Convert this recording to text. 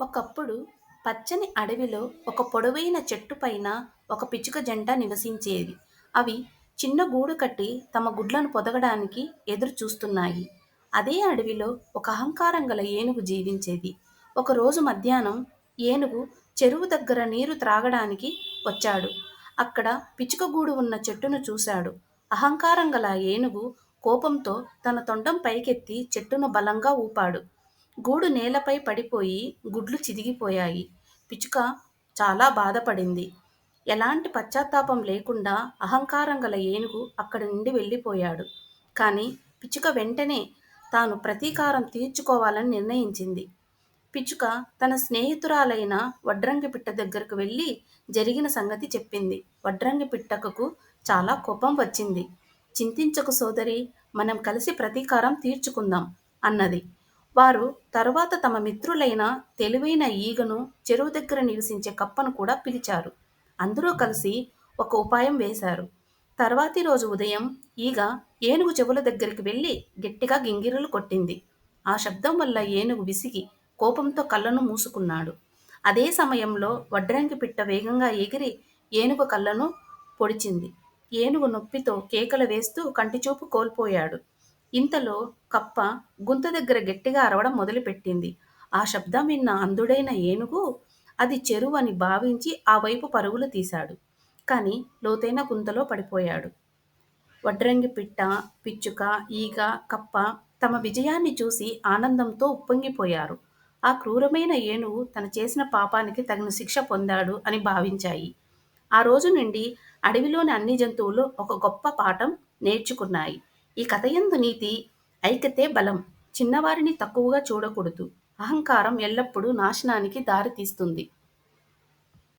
ఒకప్పుడు పచ్చని అడవిలో ఒక పొడవైన చెట్టు పైన ఒక పిచ్చుక జంట నివసించేవి. అవి చిన్న గూడు కట్టి తమ గుడ్లను పొదగడానికి ఎదురు చూస్తున్నాయి. అదే అడవిలో ఒక అహంకారం గల ఏనుగు జీవించేది. ఒకరోజు మధ్యాహ్నం ఏనుగు చెరువు దగ్గర నీరు త్రాగడానికి వచ్చాడు. అక్కడ పిచ్చుక గూడు ఉన్న చెట్టును చూశాడు. అహంకారం గల ఏనుగు కోపంతో తన తొండం పైకెత్తి చెట్టును బలంగా ఊపాడు. గూడు నేలపై పడిపోయి గుడ్లు చిదిగిపోయాయి. పిచ్చుక చాలా బాధపడింది. ఎలాంటి పశ్చాత్తాపం లేకుండా అహంకారం గల ఏనుగు అక్కడి నుండి వెళ్ళిపోయాడు. కానీ పిచ్చుక వెంటనే తాను ప్రతీకారం తీర్చుకోవాలని నిర్ణయించింది. పిచ్చుక తన స్నేహితురాలైన వడ్రంగి పిట్ట దగ్గరకు వెళ్ళి జరిగిన సంగతి చెప్పింది. వడ్రంగి పిట్టకకు చాలా కోపం వచ్చింది. చింతించకు సోదరి మనం కలిసి ప్రతీకారం తీర్చుకుందాం అన్నది. వారు తర్వాత తమ మిత్రులైన తెలివైన ఈగను, చెరువు దగ్గర నివసించే కప్పను కూడా పిలిచారు. అందరూ కలిసి ఒక ఉపాయం వేశారు. తర్వాతి రోజు ఉదయం ఈగ ఏనుగు చెవుల దగ్గరికి వెళ్ళి గట్టిగా గింగిరలు కొట్టింది. ఆ శబ్దం వల్ల ఏనుగు విసిగి కోపంతో కళ్ళను మూసుకున్నాడు. అదే సమయంలో వడ్రంగి పిట్ట వేగంగా ఎగిరి ఏనుగు కళ్ళను పొడిచింది. ఏనుగు నొప్పితో కేకలు వేస్తూ కంటిచూపు కోల్పోయాడు. ఇంతలో కప్ప గుంత దగ్గర గట్టిగా అరవడం మొదలుపెట్టింది. ఆ శబ్దం విన్న అంధుడైన ఏనుగు అది చెరువు అని భావించి ఆ వైపు పరుగులు తీశాడు. కానీ లోతైన గుంతలో పడిపోయాడు. వడ్రంగి పిట్ట, పిచ్చుక, ఈగ, కప్ప తమ విజయాన్ని చూసి ఆనందంతో ఉప్పొంగిపోయారు. ఆ క్రూరమైన ఏనుగు తను చేసిన పాపానికి తగిన శిక్ష పొందాడు అని భావించాయి. ఆ రోజు నుండి అడవిలోని అన్ని జంతువులు ఒక గొప్ప పాఠం నేర్చుకున్నాయి. ఈ కథయందు నీతి ఐక్యతే బలం. చిన్నవారిని తక్కువగా చూడకూడదు. అహంకారం ఎల్లప్పుడూ నాశనానికి దారితీస్తుంది.